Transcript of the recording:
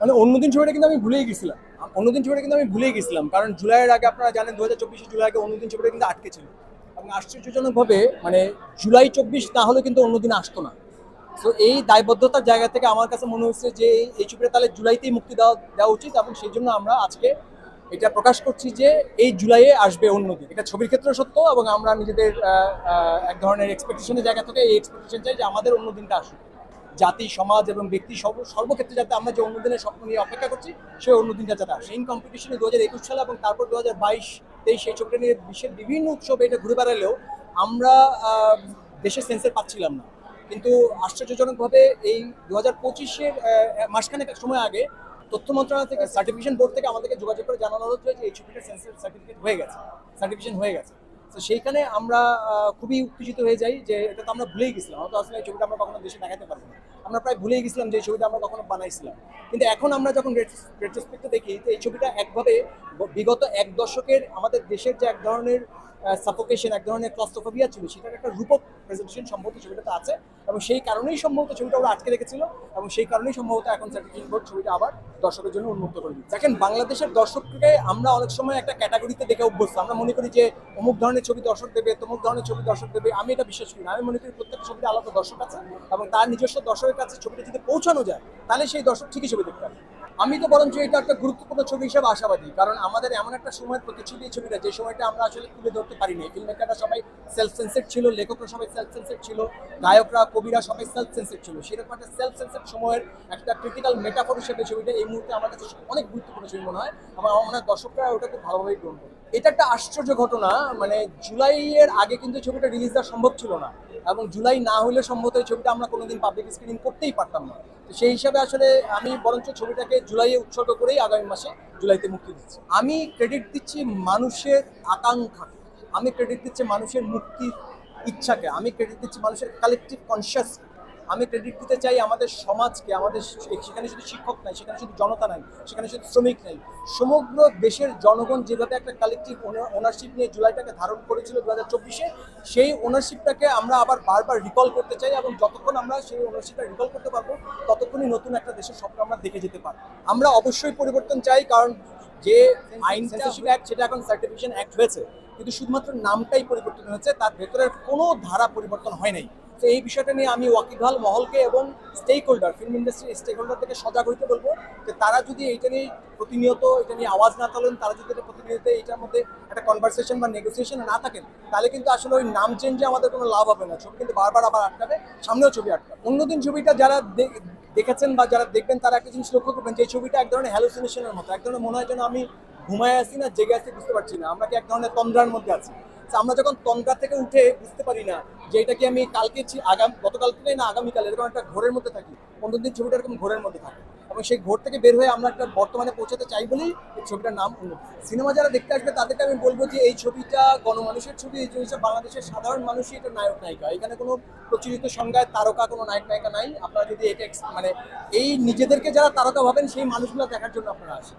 মানে অন্যদিন ছবিটা কিন্তু আমি ভুলেই গেছিলাম। অন্যদিন ছবিটা কিন্তু আমি ভুলেই গেছিলাম, কারণ জুলাইয়ের আগে আপনারা জানেন দু হাজার চব্বিশে জুলাই আগে অন্যদিন ছবিটা কিন্তু আটকে ছিল। এবং আশ্চর্যজনকভাবে মানে জুলাই চব্বিশ না হলে কিন্তু অন্যদিন আসতো না। তো এই দায়বদ্ধতার জায়গা থেকে আমার কাছে মনে হচ্ছে যে, এই- ছবিটা তাহলে জুলাইতেই মুক্তি দেওয়া দেওয়া উচিত এবং সেই জন্য আমরা আজকে এটা প্রকাশ করছি যে, এই জুলাইয়ে আসবে অন্যদিন। এটা ছবির ক্ষেত্রে সত্য এবং আমরা নিজেদের এক ধরনের এক্সপেকটেশনের জায়গা থেকে এই এক্সপেকটেশন চাই যে আমাদের অন্যদিনটা আসুক। জাতি, সমাজ এবং ব্যক্তি সর্ব, সর্বক্ষেত্রে যাতে আমরা যে অন্যদিনের স্বপ্ন নিয়ে অপেক্ষা করছি, সেই অন্যদিনটা যাতে আসে। এই কম্পিটিশনে দু হাজার একুশ সালে এবং তারপর দু হাজার বাইশ তেইশ সেই ছবিটা নিয়ে বিশ্বের বিভিন্ন উৎসবে এটা ঘুরে বেড়ালেও আমরা দেশের সেন্সের পাচ্ছিলাম না। কিন্তু আশ্চর্যজনকভাবে এই দু হাজার পঁচিশের মাসখানেক সময় আগে তথ্য মন্ত্রণালয় থেকে সার্টিফিকেশন বোর্ড থেকে আমাদেরকে যোগাযোগ করে জানানো হচ্ছে যে এই ছবিটা সেন্সর সার্টিফিকেট হয়ে গেছে সার্টিফিকেশন হয়ে গেছে। তো সেইখানে আমরা খুবই উত্তেজিত হয়ে যাই যে এটা তো আমরা ভুলেই গেছিলাম আমরা তো আসলে এই ছবিটা আমরা কখনো দেশে দেখাতে পারব না। আমরা প্রায় ভুলেই গেছিলাম যে এই ছবিটা আমরা কখনো বানাইছিলাম। কিন্তু এখন আমরা যখন রেট্রোস্পেক্টে দেখি যে এই ছবিটা একভাবে বিগত এক দশকের আমাদের দেশের যে এক ধরনের সাফোকেশন এক ধরনের ক্লস্টোফোবিয়া ছিল, সেটার একটা রূপক প্রেজেন্টেশন সম্ভবত ছবিটাতে আছে এবং সেই কারণেই সম্ভবত ছবিটা ওরা আটকে রেখেছিল এবং সেই কারণেই সম্ভবত এখন সার্টিফিকেশন বোর্ড ছবিটা আবার দর্শকের জন্য উন্মুক্ত করে দিচ্ছে। দেখেন, বাংলাদেশের দর্শককে আমরা অনেক সময় একটা ক্যাটাগরিতে দেখে অভ্যস্ত। আমরা মনে করি যে অমুক ধরনের ছবি দর্শক দেবে, তমুক ধরনের ছবি দর্শক দেবে, আমি এটা বিশ্বাস করি না। আমি মনে করি প্রত্যেকটা ছবিতে আলাদা দর্শক আছে এবং তার নিজস্ব দর্শকের কাছে ছবিটা যদি পৌঁছানো যায়, তাহলে সেই দর্শক ঠিকই ছবি দেখতে পাবে। আমি তো বরঞ্চ এটা একটা গুরুত্বপূর্ণ ছবি হিসেবে আশাবাদী, কারণ আমাদের এমন একটা সময়ের প্রতিচ্ছবি এই ছবিটা, যে সময়টা আমরা আসলে তুলে ধরতে পারিনি। ফিল্ম মেকাররা সবাই সেলফ সেন্সেড ছিল, লেখকরা সবাই সেলফ সেন্সেড ছিল, গায়করা, কবিরা সবাই সেলফ সেন্সেড ছিল। সেরকম একটা সেলফ সেন্সেড সময়ের একটা ক্রিটিক্যাল মেটাফোর হিসেবে ছবিটা এই মুহূর্তে আমার কাছে অনেক গুরুত্বপূর্ণ ছবি মনে হয় এবং আমার মনে হয় দর্শকরা ওটা খুব ভালোভাবেই গ্রহণ করে এটা একটা আশ্চর্য ঘটনা মানে জুলাইয়ের আগে কিন্তু ছবিটা রিলিজ দেওয়া সম্ভব ছিল না, এবং জুলাই না হলে সম্ভবত এই ছবিটা আমরা কোনোদিন পাবলিক স্ক্রিনিং করতেই পারতাম না। সেই হিসাবে আসলে আমি বরঞ্চ ছবিটাকে জুলাইয়ে উৎসর্গ করেই আগামী মাসে জুলাইতে মুক্তি দিচ্ছি। আমি ক্রেডিট দিচ্ছি মানুষের আকাঙ্ক্ষা আমি ক্রেডিট দিচ্ছি মানুষের মুক্তির ইচ্ছাকে। আমি ক্রেডিট দিচ্ছি মানুষের কালেকটিভ কনসিয়াস আমি ক্রেডিট দিতে চাই আমাদের সমাজকে আমাদের সেখানে শুধু শিক্ষক নাই সেখানে শুধু জনতা নাই সেখানে শুধু শ্রমিক নাই সমগ্র দেশের জনগণ যেভাবে একটা কালেকটিভ ওনারশিপ নিয়ে জুলাইটাকে ধারণ করেছিল দু হাজার চব্বিশে সেই ওনারশিপটাকে আমরা আবার বারবার রিকল করতে চাই এবং যতক্ষণ আমরা সেই ওনারশিপটা রিকল করতে পারব ততক্ষণই নতুন একটা দেশের স্বপ্ন আমরা দেখে যেতে পারব। আমরা অবশ্যই পরিবর্তন চাই কারণ যে আইন সেন্সরশিপ অ্যাক্ট সেটা এখন সার্টিফিকেশন অ্যাক্ট হয়েছে কিন্তু শুধুমাত্র নামটাই পরিবর্তন হয়েছে তার ভেতরের কোনো ধারা পরিবর্তন হয় নাই। তো এই বিষয়টা নিয়ে আমি ওয়াকিবহাল মহলকে এবং স্টেক হোল্ডার ফিল্ম ইন্ডাস্ট্রির স্টেক হোল্ডারদেরকে সজাগ হইতে বলব যে তারা যদি এইটা নিয়ে প্রতিনিয়ত এটা নিয়ে আওয়াজ না তোলেন, তারা যদি এটা প্রতিনিয়ত এইটার মধ্যে একটা কনভারসেশন বা নেগোসিয়েশন না থাকেন, তাহলে কিন্তু আসলে ওই নাম চেঞ্জে আমাদের কোনো লাভ হবে না। ছবি কিন্তু বারবার আবার আটকাবে, সামনেও ছবি আটকাবে। অন্যদিন ছবিটা যারা দেখেছেন বা যারা দেখবেন, তারা একটা জিনিস লক্ষ্য করবেন যে ছবিটা এক ধরনের হ্যালুসিনেশনের মতো, এক ধরনের মনে হয় যেন আমি ঘুমায় আছি না, জেগে আছি, বুঝতে পারছি না। আমরা কি এক ধরনের তন্দ্রার মধ্যে আছি? আমরা যখন তন্দ্রা থেকে উঠে বুঝতে পারি না যে এটা কি আমি কালকে আগাম গতকাল থেকে না আগামীকাল, এরকম একটা ঘোরের মধ্যে থাকি, পনেরো দিন ছবিটা এরকম ঘোরের মধ্যে থাকে। এবং সেই ঘোর থেকে বের হয়ে আমরা একটা বর্তমানে পৌঁছাতে চাই বলেই এই ছবিটার নাম উন্নতি সিনেমা যারা দেখতে আসবে তাদেরকে আমি বলব যে এই ছবিটা গণমানুষের ছবি, এই জিনিসটা বাংলাদেশের সাধারণ মানুষই এটা নায়ক নায়িকা। এখানে কোনো প্রচলিত সংজ্ঞায় তারকা, কোনো নায়ক নায়িকা নাই। আপনারা যদি এটা মানে এই নিজেদেরকে যারা তারকা ভাবেন, সেই মানুষগুলো দেখার জন্য আপনারা আসেন।